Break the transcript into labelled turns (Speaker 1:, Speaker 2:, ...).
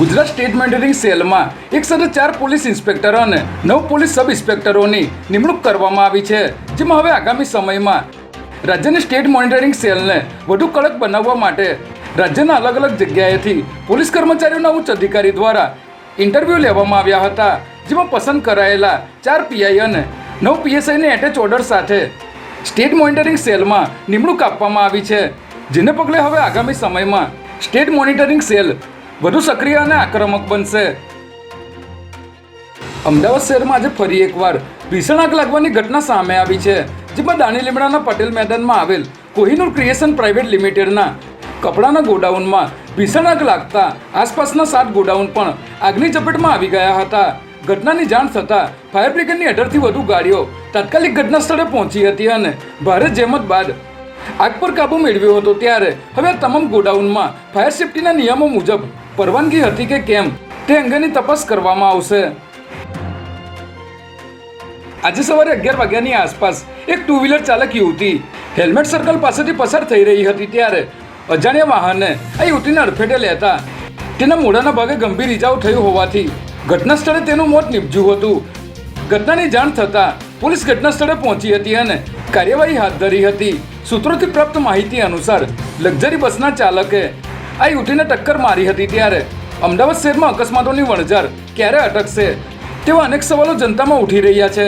Speaker 1: Gujarat state monitoring સેલમાં એક સાથે ચાર પોલીસ ઇન્સ્પેક્ટર અને નવ પોલીસ સબ ઇન્સ્પેક્ટરોની નિમણૂક કરવામાં આવી છે, જેમાં હવે આગામી સમયમાં રાજ્યની સ્ટેટ મોનિટરિંગ સેલને વધુ કડક બનાવવા માટે રાજ્યના અલગ અલગ જગ્યાએથી પોલીસ કર્મચારીઓના ઉચ્ચ અધિકારી દ્વારા ઇન્ટરવ્યૂ લેવામાં આવ્યા હતા, જેમાં પસંદ કરાયેલા ચાર પીઆઈ અને નવ પીએસઆઈને એટેચ ઓર્ડર સાથે સ્ટેટ મોનિટરિંગ સેલમાં નિમણૂક આપવામાં આવી છે, જેને પગલે હવે આગામી સમયમાં સ્ટેટ મોનિટરિંગ સેલ વધુ સક્રિય અને આક્રમક બનશે. અમદાવાદ શહેરમાં આજે ફરી એકવાર ભીષણ આગ લાગવાની ઘટના સામે આવી છે, જેમાં દાણી લીમડાના પટેલ મેદાનમાં આવેલ કોહિનૂર ક્રિએશન પ્રાઇવેટ લિમિટેડના કપડાના ગોડાઉનમાં ભીષણ આગ લાગતા આસપાસના સાત ગોડાઉન પણ આગની ચપેટમાં આવી ગયા હતા. ઘટનાની જાણ થતાં ફાયર બ્રિગેડની અઢારથી વધુ ગાડીઓ તાત્કાલિક ઘટના સ્થળે પહોંચી હતી અને ભારે જહેમત બાદ આગ પર કાબુ મેળવ્યો હતો ત્યારે. હવે તમામ ગોડાઉનમાં ફાયર સેફટીના નિયમો મુજબ પરવાનગી હતી કે કેમ તે અંગેની તપાસ કરવામાં આવશે. આજે સવારે અગિયાર વાગ્યાની આસપાસ એક ટુ વ્હીલર ચાલક યુવતી હેલ્મેટ સર્કલ પાસેથી પસાર થઈ રહી હતી ત્યારે અજાણ્યા વાહને આ યુવતીને અડફેટે લેતા તેના મોઢાના ભાગે ગંભીર ઇજાઓ થઈ હોવાથી ઘટના સ્થળે તેનું મોત નીપજ્યું હતું. ઘટનાની જાણ થતાં પોલીસ ઘટના સ્થળે પહોંચી હતી અને કાર્યવાહી હાથ ધરી હતી. સૂત્રોથી પ્રાપ્ત માહિતી અનુસાર લક્ઝરી બસના ચાલકે આ યુવતીને ટક્કર મારી હતી ત્યારે. અમદાવાદ શહેરમાં અકસ્માતોની વણઝાર ક્યારે અટકશે? તેવા અનેક સવાલો જનતામાં ઉઠી રહ્યા છે.